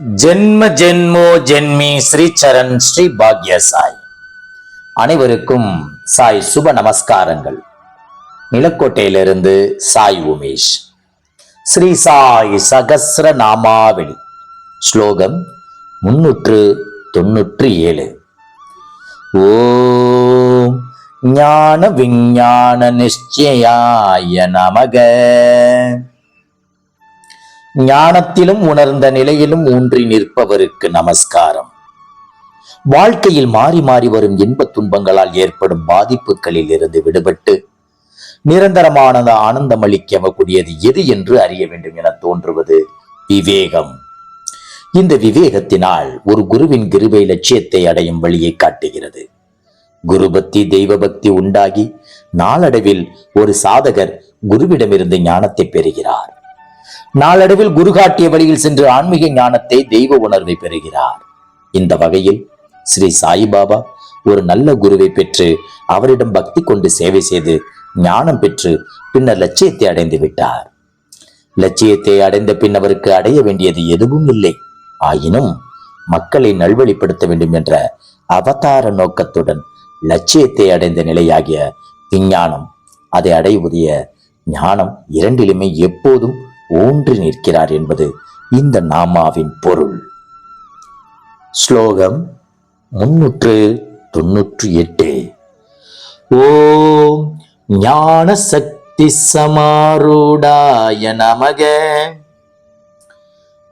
ஜென்ம ஜென்மோ ஜென்மி ஸ்ரீ சரண் ஸ்ரீ பாக்ய சாய். அனைவருக்கும் சாய் சுப நமஸ்காரங்கள். நிலக்கோட்டையிலிருந்து சாய் உமேஷ். ஸ்ரீ சாய் சகசிர நாமாவளி. ஸ்லோகம் முன்னூற்று தொன்னூற்றி ஏழு. ஓம் ஞான விஞ்ஞான நிச்சயாய நமக. ஞானத்திலும் உணர்ந்த நிலையிலும் ஊன்றி நிற்பவருக்கு நமஸ்காரம். வாழ்க்கையில் மாறி மாறி வரும் இன்பத் துன்பங்களால் ஏற்படும் பாதிப்புகளில் இருந்து விடுபட்டு நிரந்தரமானது ஆனந்தம் அளிக்கக்கூடியது எது என்று அறிய வேண்டும் என தோன்றுவது விவேகம். இந்த விவேகத்தினால் ஒரு குருவின் கிருபை லட்சியத்தை அடையும் வழியை காட்டுகிறது. குருபக்தி தெய்வபக்தி தெய்வ பக்தி உண்டாகி நாளடைவில் ஒரு சாதகர் குருவிடமிருந்து ஞானத்தை பெறுகிறார். நாளடைவில் குரு காட்டிய வழியில் சென்று ஆன்மீக ஞானத்தை தெய்வ உணர்வை பெறுகிறார். இந்த வகையில் ஸ்ரீ சாய்பாபா ஒரு நல்ல குருவை பெற்று அவரிடம் பக்தி கொண்டு சேவை செய்து ஞானம் பெற்று பின்னர் லட்சியத்தை அடைந்து விட்டார். லட்சியத்தை அடைந்த பின் அவருக்கு அடைய வேண்டியது எதுவும் இல்லை. ஆயினும் மக்களை நல்வழிப்படுத்த வேண்டும் என்ற அவதார நோக்கத்துடன் லட்சியத்தை அடைந்த நிலையாகிய விஞ்ஞானம் அதை அடைவதிய ஞானம் இரண்டிலுமே எப்போதும் ஊன்றி நிற்கிறார் என்பது இந்த நாமாவின் பொருள். ஸ்லோகம் முன்னூற்று தொன்னூற்று எட்டு. ஓம் ஞான சக்தி சமாரூடாய நமக.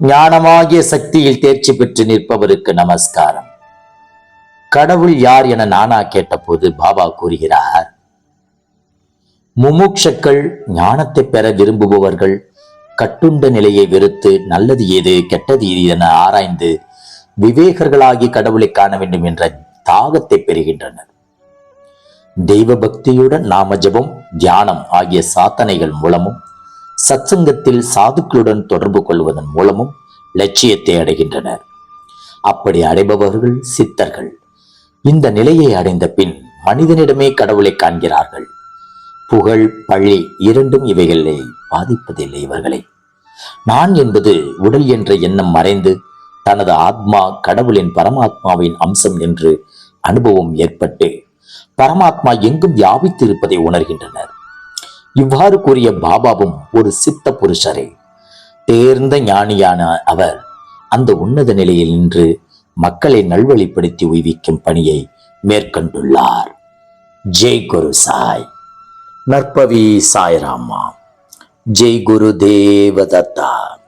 ஞானமாகிய சக்தியில் தேர்ச்சி பெற்று நிற்பவருக்கு நமஸ்காரம். கடவுள் யார் என நானா கேட்டபோது பாபா கூறுகிறார். முமுட்சக்கள் ஞானத்தை பெற விரும்புபவர்கள் கட்டுண்ட நிலையை வெறுத்து நல்லது ஏது கெட்டது ஏது என ஆராய்ந்து விவேகர்களாகி கடவுளை காண வேண்டும் என்ற தாகத்தை பெறுகின்றனர். தெய்வ பக்தியுடன் நாம ஜபம் தியானம் ஆகிய சாத்தனைகள் மூலமும் சத்சங்கத்தில் சாதுக்களுடன் தொடர்பு கொள்வதன் மூலமும் லட்சியத்தை அடைகின்றனர். அப்படி அடைபவர்கள் சித்தர்கள். இந்த நிலையை அடைந்த பின் மனிதனிடமே கடவுளை காண்கிறார்கள். புகழ் பழி இரண்டும் இவைகளை பாதிப்பதில்லை இவர்களை. நான் என்பது உடல் என்ற எண்ணம் மறைந்து தனது ஆத்மா கடவுளின் பரமாத்மாவின் அம்சம் என்று அனுபவம் ஏற்பட்டு பரமாத்மா எங்கும் வியாபித்து இருப்பதை உணர்கின்றனர். இவ்வாறு கூறிய பாபாவும் ஒரு சித்த புருஷரே தேர்ந்த ஞானியான அவர் அந்த உன்னத நிலையில் நின்று மக்களை நல்வழிப்படுத்தி உய்விக்கும் பணியை மேற்கொண்டுள்ளார். ஜெய் குரு சாய். நற்பவி சாய்ராமா ஜெய் குரு தேவதத்தா.